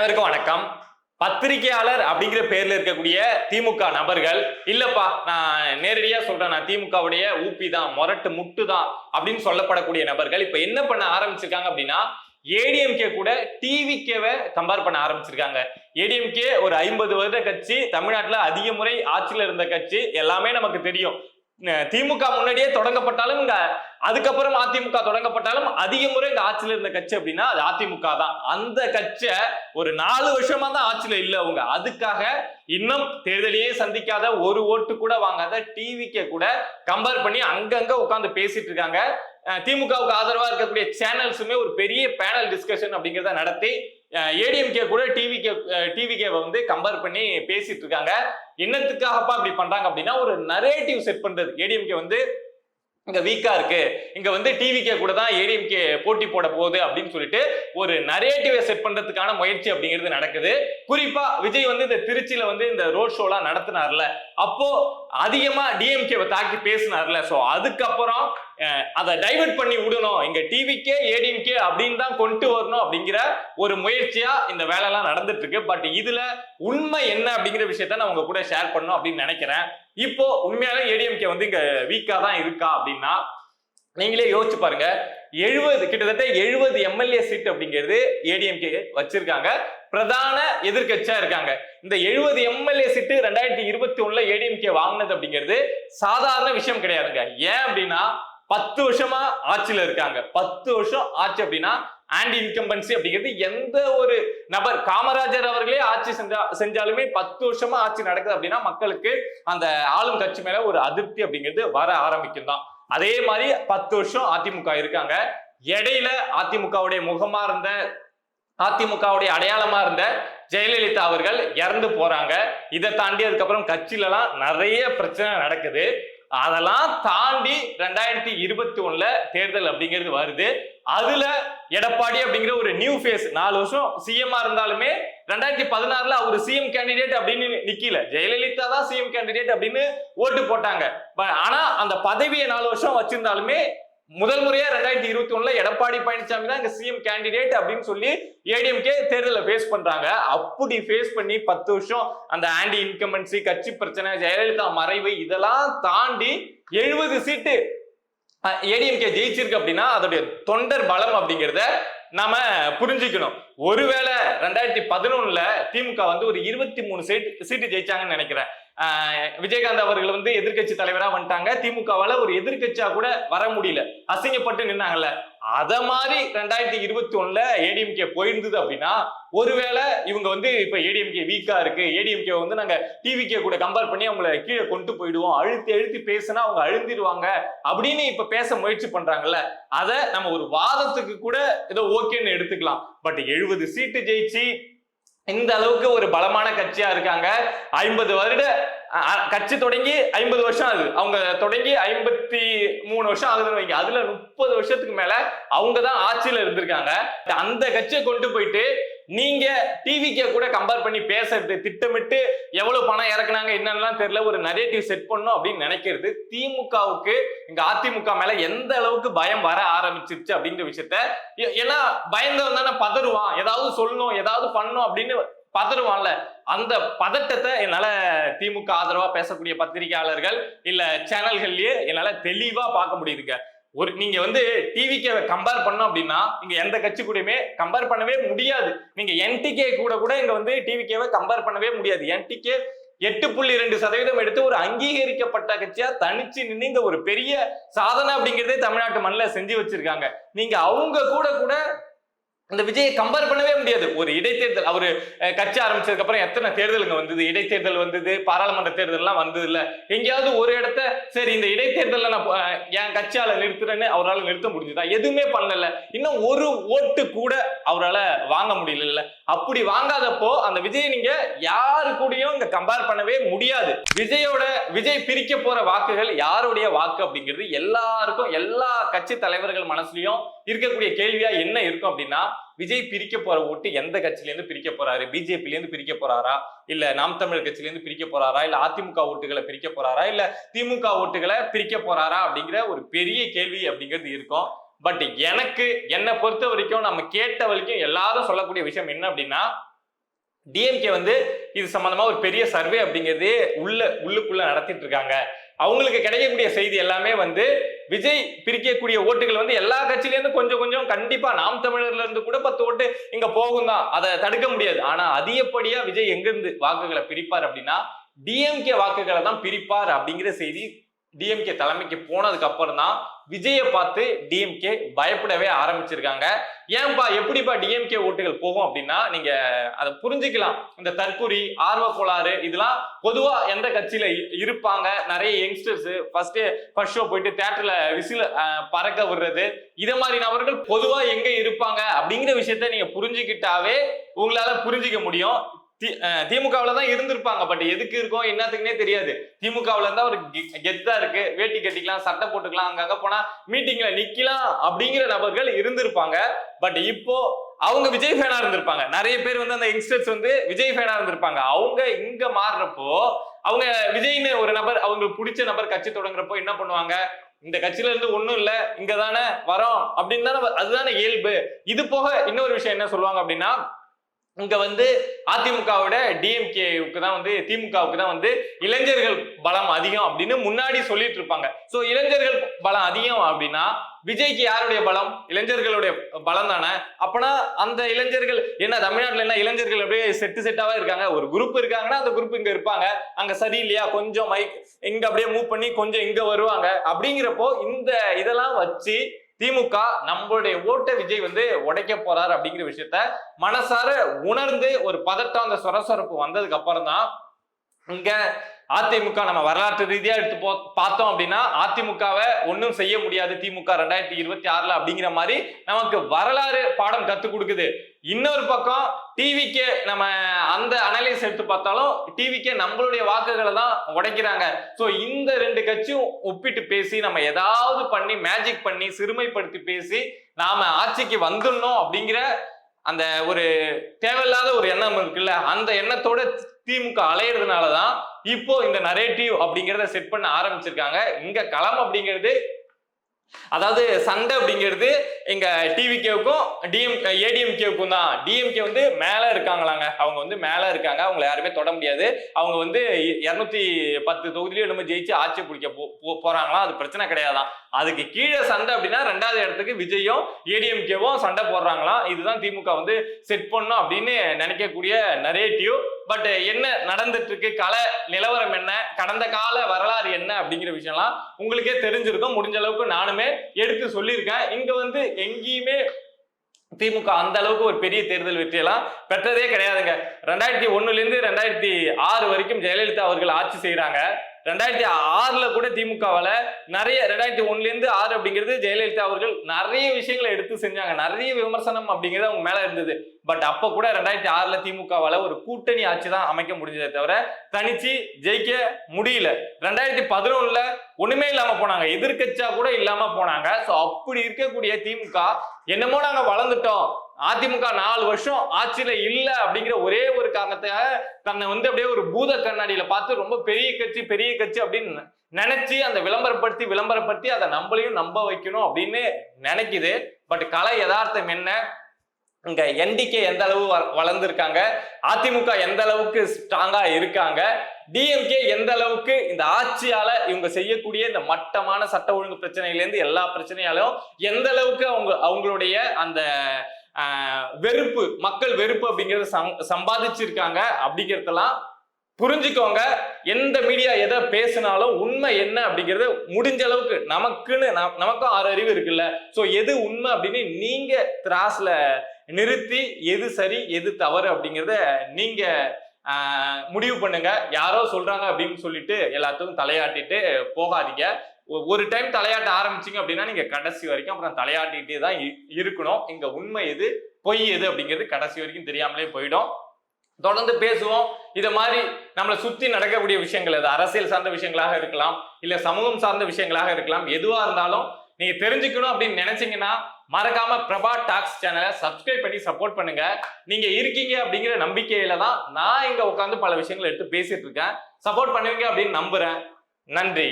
அனைவருக்கும் வணக்கம். பத்திரிகையாளர் அப்படிங்கிற பேர்ல இருக்கக்கூடிய திமுக நபர்கள் இல்லப்பா நான் நேரடியா சொல்றேன் நான் திமுகவுடைய ஊப்பி தான் மொரட்டு முட்டு தான் அப்படின்னு சொல்லப்படக்கூடிய நபர்கள் இப்ப என்ன பண்ண ஆரம்பிச்சிருக்காங்க அப்படின்னா ஏடிஎம்கே கூட டிவிகேவை கம்பேர் பண்ண ஆரம்பிச்சிருக்காங்க. ஏடிஎம்கே ஒரு ஐம்பது வருட கட்சி தமிழ்நாட்டில் அதிக முறை ஆட்சியில் இருந்த கட்சி எல்லாமே நமக்கு தெரியும். திமுக முன்னாடியே தொடங்கப்பட்டாலும் இங்க அதுக்கப்புறம் அதிமுக தொடங்கப்பட்டாலும் அதிக முறை இந்த ஆட்சியில இருந்த கட்சி அப்படின்னா அது அதிமுக தான். அந்த கட்சியை ஒரு நாலு வருஷமா தான் ஆட்சியில இல்ல அவங்க. அதுக்காக இன்னும் தேர்தலையே சந்திக்காத ஒரு ஓட்டு கூட வாங்காத டிவிக்கே கூட கம்பேர் பண்ணி அங்கங்க உட்காந்து பேசிட்டு இருக்காங்க. திமுகவுக்கு ஆதரவா இருக்கக்கூடிய சேனல்ஸுமே ஒரு பெரிய பேனல் டிஸ்கஷன் அப்படிங்கிறத நடத்தி ஏடிஎம்கே கூட டிவிகே டிவிகேவை வந்து கம்பேர் பண்ணி பேசிட்டு இருக்காங்க. என்னத்துக்காகப்பா அப்படி பண்றாங்க அப்படின்னா ஒரு நரேட்டிவ் செட் பண்றது. ஏடிஎம்கே வந்து இங்க வீக்கா இருக்கு. இங்க வந்து டிவிகே கூட தான் ஏடிஎம்கே போட்டி போட போகுது அப்படின்னு சொல்லிட்டு ஒரு நரேட்டிவை செட் பண்றதுக்கான முயற்சி அப்படிங்கிறது நடக்குது. குறிப்பா விஜய் வந்து இந்த திருச்சியில வந்து இந்த ரோட் ஷோலாம் நடத்தினார்ல. அப்போ அதிகமா டிஎம்கேவை தாக்கி பேசினார்ல. ஸோ அதுக்கப்புறம் அதை டைவெர்ட் பண்ணி விடணும். இங்க டிவிக்கே ஏடிஎம்கே அப்படின்னு தான் கொண்டு வரணும் அப்படிங்கிற ஒரு முயற்சியா இந்த வேலைலாம் நடந்துட்டு இருக்கு. பட் இதுல உண்மை என்ன அப்படிங்கிற விஷயத்த நான் உங்க கூட ஷேர் பண்ணணும் அப்படின்னு நினைக்கிறேன். இப்போ உண்மையாலே ஏடிஎம்கே வந்து இங்க வீக்கா தான் இருக்கா அப்படின்னா நீங்களே யோசிச்சு பாருங்க. எழுபது கிட்டத்தட்ட எழுபது எம்எல்ஏ சீட் அப்படிங்கிறது ஏடிஎம்கே வச்சிருக்காங்க. பிரதான எதிர்கட்சியா இருக்காங்க. இந்த எழுபது எம்எல்ஏ சீட்டு ரெண்டாயிரத்தி இருபத்தி ஒண்ணுல ஏடிஎம்கே வாங்கினது அப்படிங்கிறது சாதாரண விஷயம் கிடையாதுங்க. ஏன் அப்படின்னா பத்து வருஷமா ஆட்சியில இருக்காங்க. பத்து வருஷம் ஆட்சி அப்படின்னா ஆன்டி இன்கம்பன்சி அப்படிங்கிறது எந்த ஒரு நபர் காமராஜர் அவர்களே ஆட்சி செஞ்சா செஞ்சாலுமே பத்து வருஷமா ஆட்சி நடக்குது அப்படின்னா மக்களுக்கு அந்த ஆளும் கட்சி மேல ஒரு அதிருப்தி அப்படிங்கிறது வர ஆரம்பிக்கும் தான் அதே மாதிரி பத்து வருஷம் அதிமுக இருக்காங்க. இடையில அதிமுகவுடைய முகமா இருந்த அதிமுகவுடைய அடையாளமா இருந்த ஜெயலலிதா அவர்கள் இறந்து போறாங்க. இதை தாண்டி அதுக்கப்புறம் கட்சியிலலாம் நிறைய பிரச்சனை நடக்குது. அதெல்லாம் தாண்டி ரெண்டாயிரத்தி இருபத்தி ஒண்ணுல தேர்தல் அப்படிங்கிறது வருது. அதுல எடப்பாடி அப்படிங்கிற ஒரு நியூ ஃபேஸ் நாலு வருஷம் சிஎம்ஆ இருந்தாலுமே ரெண்டாயிரத்தி பதினாறுல அவர் சிஎம் கேண்டிடேட் அப்படின்னு நிக்கல. ஜெயலலிதா தான் சிஎம் கேண்டிடேட் அப்படின்னு ஓட்டு போட்டாங்க. ஆனா அந்த பதவியை நாலு வருஷம் வச்சிருந்தாலுமே முதல் முறையா ரெண்டாயிரத்தி இருபத்தி ஒண்ணுல எடப்பாடி பழனிசாமி தான் இங்க சிஎம் கேண்டிடேட் அப்படின்னு சொல்லி ஏடிஎம்கே தேர்தலில் ஃபேஸ் பண்றாங்க. அப்படி ஃபேஸ் பண்ணி பத்து வருஷம் அந்த ஆன்டி இன்கம்பன்சி கட்சி பிரச்சனை ஜெயலலிதா மறைவு இதெல்லாம் தாண்டி எழுபது சீட்டு ஏடிஎம்கே ஜெயிச்சிருக்கு அப்படின்னா அதோடைய தொண்டர் பலம் அப்படிங்கிறத நாம புரிஞ்சுக்கணும். ஒருவேளை ரெண்டாயிரத்தி பதினொன்னுல திமுக வந்து ஒரு இருபத்தி மூணு சீட்டு சீட்டு ஜெயிச்சாங்கன்னு நினைக்கிறேன். விஜயகாந்த் அவர்கள் வந்து எதிர்க்கட்சி தலைவரா வந்துட்டாங்க. திமுகவால ஒரு எதிர்கட்சியா கூட வர முடியல. அசிங்கப்பட்டு நின்னாங்கல்ல. அத மாதிரி ரெண்டாயிரத்தி இருபத்தி ஒண்ணுல ஏடிஎம்கே போயிருந்தது அப்படின்னா ஒருவேளை இவங்க வந்து இப்ப ஏடிஎம்கே வீக்கா இருக்கு. ஏடிஎம்கே வந்து நாங்க டிவிகே கூட கம்பேர் பண்ணி அவங்கள கீழே கொண்டு போயிடுவோம். அழுத்தி அழுத்தி பேசினா அவங்க அழுந்திடுவாங்க அப்படின்னு இப்ப பேச முயற்சி பண்றாங்கல்ல. அத நம்ம ஒரு வாதத்துக்கு கூட ஏதோ ஓகேன்னு எடுத்துக்கலாம். பட் எழுபது சீட்டு ஜெயிச்சு இந்த அளவுக்கு ஒரு பலமான கட்சியா இருக்காங்க. ஐம்பது வருட கட்சி தொடங்கி ஐம்பது வருஷம் ஆகுது. அவங்க தொடங்கி ஐம்பத்தி மூணு வருஷம் ஆகுதுன்னு வைங்க. அதுல முப்பது வருஷத்துக்கு மேல அவங்க தான் ஆட்சியில இருந்திருக்காங்க. அந்த கட்சியை கொண்டு போயிட்டு நீங்க டிவிக்கே கூட கம்பேர் பண்ணி பேசுறது திட்டமிட்டு எவ்வளவு பணம் இறக்குனாங்க என்னென்னலாம் தெரியல ஒரு நரேட்டிவ் செட் பண்ணும் அப்படின்னு நினைக்கிறது திமுகவுக்கு இங்க அதிமுக மேல எந்த அளவுக்கு பயம் வர ஆரம்பிச்சிருச்சு அப்படிங்கிற விஷயத்த ஏன்னா பயந்தவன் தானே பதறுவான். ஏதாவது சொல்லணும் ஏதாவது பண்ணும் அப்படின்னு பதறுவான்ல. அந்த பதட்டத்தை என்னால திமுக ஆதரவா பேசக்கூடிய பத்திரிகையாளர்கள் இல்ல சேனல்கள்லயே என்னால தெளிவா பார்க்க முடியுதுங்க. ஒரு நீங்க வந்து டிவிக்கு கம்பேர் பண்ணோம் அப்படின்னா நீங்க எந்த கட்சி கூடயுமே கம்பேர் பண்ணவே முடியாது. நீங்க என்டிகே கூட கூட இங்க வந்து டிவிகேவை கம்பேர் பண்ணவே முடியாது. என்டிகே எட்டு புள்ளி ரெண்டு சதவீதம் எடுத்து ஒரு அங்கீகரிக்கப்பட்ட கட்சியா தனிச்சு நின்று இந்த ஒரு பெரிய சாதனை அப்படிங்கிறதே தமிழ்நாட்டு மண்ணில் செஞ்சு வச்சிருக்காங்க. நீங்க அவங்க கூட கூட இந்த விஜயை கம்பேர் பண்ணவே முடியாது. ஒரு இடைத்தேர்தல் அவரு கட்சி ஆரம்பிச்சதுக்கு அப்புறம் எத்தனை தேர்தலுங்க வந்தது? இடைத்தேர்தல் வந்தது பாராளுமன்ற தேர்தல்லாம் வந்தது இல்ல எங்கேயாவது ஒரு இடத்த சரி இந்த இடைத்தேர்தலில் நான் என் கட்சியால நிறுத்துறேன்னு அவரால் நிறுத்த முடிஞ்சுதா? எதுவுமே பண்ணல. இன்னும் ஒரு ஓட்டு கூட அவரால் வாங்க முடியல அப்படி வாங்காதப்போ அந்த விஜயை நீங்க யாரு கூடயும் இங்க கம்பேர் பண்ணவே முடியாது. விஜயோட விஜய் பிரிக்க போற வாக்குகள் யாருடைய வாக்கு அப்படிங்கிறது எல்லாருக்கும் எல்லா கட்சி தலைவர்கள் மனசுலயும் இருக்கக்கூடிய கேள்வியா என்ன இருக்கும் அப்படின்னா விஜய் பிரிக்க போற ஓட்டு எந்த கட்சியிலேருந்து பிரிக்க போறாரு? பிஜேபில பிரிக்க போறாரா? இல்ல நாம் தமிழர் கட்சியிலேருந்து பிரிக்க போறாரா? இல்ல அதிமுக ஓட்டுகளை பிரிக்க போறாரா? இல்ல திமுக ஓட்டுகளை பிரிக்க போறாரா? அப்படிங்கிற ஒரு பெரிய கேள்வி அப்படிங்கிறது இருக்கும். பட் எனக்கு என்னை பொறுத்த வரைக்கும் நம்ம கேட்ட வரைக்கும் எல்லாரும் சொல்லக்கூடிய விஷயம் என்ன அப்படின்னா டிஎம்கே வந்து இது சம்பந்தமா ஒரு பெரிய சர்வே அப்படிங்கிறது உள்ள உள்ளுக்குள்ள நடத்திட்டு இருக்காங்க. அவங்களுக்கு கிடைக்கக்கூடிய செய்தி எல்லாமே வந்து விஜய் பிரிக்கக்கூடிய ஓட்டுகள் வந்து எல்லா கட்சியிலேருந்து கொஞ்சம் கொஞ்சம் கண்டிப்பா நாம் தமிழர்ல இருந்து கூட பத்து ஓட்டு இங்க போகும் தான். அதை தடுக்க முடியாது. ஆனா அதிகப்படியா விஜய் எங்கிருந்து வாக்குகளை பிரிப்பார் அப்படின்னா டிஎம்கே வாக்குகளை தான் பிரிப்பார் அப்படிங்கிற செய்தி டிஎம்கே தலைமைக்கு போனதுக்கு அப்புறம் தான் விஜயை பார்த்து டிஎம்கே பயப்படவே ஆரம்பிச்சிருக்காங்க. ஏன்பா எப்படிப்பா டிஎம்கே ஓட்டுகள் போகும் அப்படின்னா நீங்க அதை புரிஞ்சுக்கலாம். இந்த தற்குறி ஆர்வ கோளாறு இதெல்லாம் பொதுவா எந்த கட்சியில இருப்பாங்க. நிறைய யங்ஸ்டர்ஸ் ஃபர்ஸ்ட் ஃபர்ஸ்ட் ஷோ போயிட்டு தேட்டர்ல விசில் பறக்க விடுறது. இதை மாதிரி நபர்கள் பொதுவா எங்க இருப்பாங்க அப்படிங்கிற விஷயத்த நீங்க புரிஞ்சுக்கிட்டாவே உங்களால புரிஞ்சுக்க முடியும். திமுகவுல தான் இருந்திருப்பாங்க. பட் எதுக்கு இருக்கோம் என்னத்துக்குனே தெரியாது. திமுகவுல இருந்தா ஒரு கெ- கெத்தா இருக்கு. வேட்டி கட்டிக்கலாம் சட்டை போட்டுக்கலாம் அங்கங்க போனா மீட்டிங்ல நிக்கலாம் அப்படிங்கிற நபர்கள் இருந்திருப்பாங்க. பட் இப்போ அவங்க விஜய் ஃபேனா இருந்திருப்பாங்க. நிறைய பேர் வந்து அந்த யங்ஸ்டர்ஸ் வந்து விஜய் ஃபேனா இருந்திருப்பாங்க. அவங்க இங்க மாறுறப்போ அவங்க விஜய்னு ஒரு நபர் அவங்களுக்கு பிடிச்ச நபர் கட்சி தொடங்குறப்போ என்ன பண்ணுவாங்க? இந்த கட்சியில இருந்து ஒண்ணும் இல்ல இங்க தானே வரோம் அப்படின்னு தானே வ- அதுதானே இயல்பு. இது போக இன்னொரு விஷயம் என்ன சொல்லுவாங்க அப்படின்னா இங்க வந்து அதிமுகவோட டிஎம்கேவுக்கு தான் வந்து திமுகவுக்கு தான் வந்து இளைஞர்கள் பலம் அதிகம் அப்படின்னு முன்னாடி சொல்லிட்டு இருப்பாங்க. சோ இளைஞர்கள் பலம் அதிகம் அப்படின்னா விஜய்க்கு யாருடைய பலம்? இளைஞர்களுடைய பலம் தானே? அப்பனா அந்த இளைஞர்கள் என்ன தமிழ்நாட்டுல என்ன இளைஞர்கள் அப்படியே செட்டு செட்டாவா இருக்காங்க? ஒரு குரூப் இருக்காங்கன்னா அந்த குரூப் இங்க இருப்பாங்க. அங்க சரியில்லையா? கொஞ்சம் மைக் இங்க அப்படியே மூவ் பண்ணி கொஞ்சம் இங்க வருவாங்க. அப்படிங்கிறப்போ இந்த இதெல்லாம் வச்சு திமுக நம்மளுடைய ஓட்ட விஜய் வந்து உடைக்க போறாரு அப்படிங்கிற விஷயத்த மனசார உணர்ந்து ஒரு பதட்டம் அந்த சொரசொரப்பு வந்ததுக்கு அப்புறம் தான் இங்க அதிமுக நம்ம வரலாற்று ரீதியா எடுத்து போ பார்த்தோம் அப்படின்னா அதிமுகவை ஒன்றும் செய்ய முடியாது. திமுக ரெண்டாயிரத்தி இருபத்தி ஆறுல அப்படிங்கிற மாதிரி நமக்கு வரலாறு பாடம் கத்து கொடுக்குது. இன்னொரு பக்கம் டிவிக்கே நம்ம அந்த அனலைஸ் எடுத்து பார்த்தாலும் டிவிக்கே நம்மளுடைய வாக்குகளை தான் உடைக்கிறாங்க. ஸோ இந்த ரெண்டு கட்சியும் ஒப்பிட்டு பேசி நம்ம ஏதாவது பண்ணி மேஜிக் பண்ணி சிறுமைப்படுத்தி பேசி நாம ஆட்சிக்கு வந்துடணும் அப்படிங்கிற அந்த ஒரு தேவையில்லாத ஒரு எண்ணம் இருக்குல்ல? அந்த எண்ணத்தோட திமுக அலையிறதுனால தான் இப்போ இந்த நரேட்டிவ் அப்படிங்கிறத செட் பண்ண ஆரம்பிச்சிருக்காங்க. இங்க களம் அப்படிங்கிறது அதாவது சண்டை அப்படிங்கிறது எங்க டிவிகேவுக்கும் டிஎம் ஏடிஎம்கேவுக்கும் தான். டிஎம்கே வந்து மேல இருக்காங்களாங்க. அவங்க வந்து மேல இருக்காங்க. அவங்கள யாருமே தொட முடியாது. அவங்க வந்து இருநூத்தி பத்து தொகுதியிலும் என்னமோ ஜெயிச்சு ஆட்சி பிடிக்க போ- போ- போறாங்களாம். அது பிரச்சனை கிடையாதான். அதுக்கு கீழே சண்டை அப்படின்னா ரெண்டாவது இடத்துக்கு விஜயும் ஏடிஎம்கேவும் சண்டை போடுறாங்களாம். இதுதான் திமுக வந்து செட் பண்ணும் அப்படின்னு நினைக்கக்கூடிய நரேட்டிவ் பட் என்ன நடந்துட்டு இருக்கு கல நிலவரம் என்ன கடந்த கால வரலாறு என்ன அப்படிங்கிற விஷயம்லாம் உங்களுக்கே தெரிஞ்சிருக்கும். முடிஞ்ச அளவுக்கு நானுமே எடுத்து சொல்லியிருக்கேன். இங்க வந்து எங்கேயுமே திமுக அந்த அளவுக்கு ஒரு பெரிய தேர்தல் வெற்றியெல்லாம் பெற்றதே கிடையாதுங்க. ரெண்டாயிரத்தி ஒண்ணுல இருந்து ரெண்டாயிரத்தி ஆறு வரைக்கும் ஜெயலலிதா அவர்கள் ஆட்சி செய்யறாங்க ரெண்டாயிரத்தி ஆறுல கூட திமுகவால நிறைய ரெண்டாயிரத்தி ஒண்ணுல இருந்து ஆறு அப்படிங்கிறது ஜெயலலிதா அவர்கள் நிறைய விஷயங்களை எடுத்து செஞ்சாங்க. நிறைய விமர்சனம் அப்படிங்கிறது அவங்க மேல இருந்தது. பட் அப்ப கூட ரெண்டாயிரத்தி ஆறுல திமுகவால ஒரு கூட்டணி ஆட்சி தான் அமைக்க முடிஞ்சதே தவிர தனிச்சு ஜெயிக்க முடியல. ரெண்டாயிரத்தி பதினொன்னுல ஒண்ணுமே இல்லாம போனாங்க. எதிர்கட்சியா கூட இல்லாம போனாங்க. சோ அப்படி இருக்கக்கூடிய திமுக என்னமோ நாங்க வளர்ந்துட்டோம். அதிமுக நாலு வருஷம் ஆட்சியில இல்ல அப்படிங்கிற ஒரே ஒரு காரணத்துக்காக தன்னை வந்து அப்படியே ஒரு பூத கண்ணாடியில பார்த்து ரொம்ப பெரிய கட்சி பெரிய கட்சி அப்படின்னு நினைச்சு அந்த விளம்பரப்படுத்தி விளம்பரப்படுத்தி அதை நம்மளையும் நம்ப வைக்கணும் அப்படின்னு நினைக்குது. பட் கலை யதார்த்தம் என்ன? இங்க என்டிகே எந்த அளவு வ- அதிமுக எந்த அளவுக்கு ஸ்ட்ராங்கா இருக்காங்க? டிஎம்கே எந்த அளவுக்கு இந்த ஆட்சியால இவங்க செய்யக்கூடிய இந்த மட்டமான சட்ட ஒழுங்கு பிரச்சனையில இருந்து எல்லா பிரச்சனையாலும் எந்த அளவுக்கு அவங்க அவங்களுடைய அந்த வெறுப்பு மக்கள் வெறுப்பு அப்படிங்கறத சம் சம்பாதிச்சிருக்காங்க அப்படிங்கறதெல்லாம் புரிஞ்சுக்கோங்க. எந்த மீடியா எதை பேசினாலும் உண்மை என்ன அப்படிங்கறது முடிஞ்ச அளவுக்கு நமக்குன்னு நம்- நமக்கும் ஆறு அறிவு இருக்குல்ல. சோ எது உண்மை அப்படின்னு நீங்க திராஸ்ல நிறுத்தி எது சரி எது தவறு அப்படிங்கிறத நீங்க முடிவு பண்ணுங்க. யாரோ சொல்றாங்க அப்படின்னு சொல்லிட்டு எல்லாத்துக்கும் தலையாட்டிட்டு போகாதீங்க. ஒ- ஒரு டைம் தலையாட்ட ஆரம்பிச்சிங்க அப்படின்னா நீங்க கடைசி வரைக்கும் அப்புறம் தலையாட்டிகிட்டே தான் இருக்கணும். இங்க உண்மை எது பொய் எது அப்படிங்கிறது கடைசி வரைக்கும் தெரியாமலே போயிடும். தொடர்ந்து பேசுவோம். இதை மாதிரி நம்மளை சுத்தி நடக்கக்கூடிய விஷயங்கள் அது அரசியல் சார்ந்த விஷயங்களாக இருக்கலாம் இல்ல சமூகம் சார்ந்த விஷயங்களாக இருக்கலாம் எதுவா இருந்தாலும் நீங்க தெரிஞ்சுக்கணும் அப்படின்னு நினைச்சீங்கன்னா மறக்காம பிரபா டாக்ஸ் சேனலை சப்ஸ்கிரைப் பண்ணி சப்போர்ட் பண்ணுங்க. நீங்க இருக்கீங்க அப்படிங்கிற நம்பிக்கையில தான் நான் இங்க உட்காந்து பல விஷயங்களை எடுத்து பேசிட்டு இருக்கேன். சப்போர்ட் பண்ணுவீங்க அப்படின்னு நம்புறேன். நன்றி.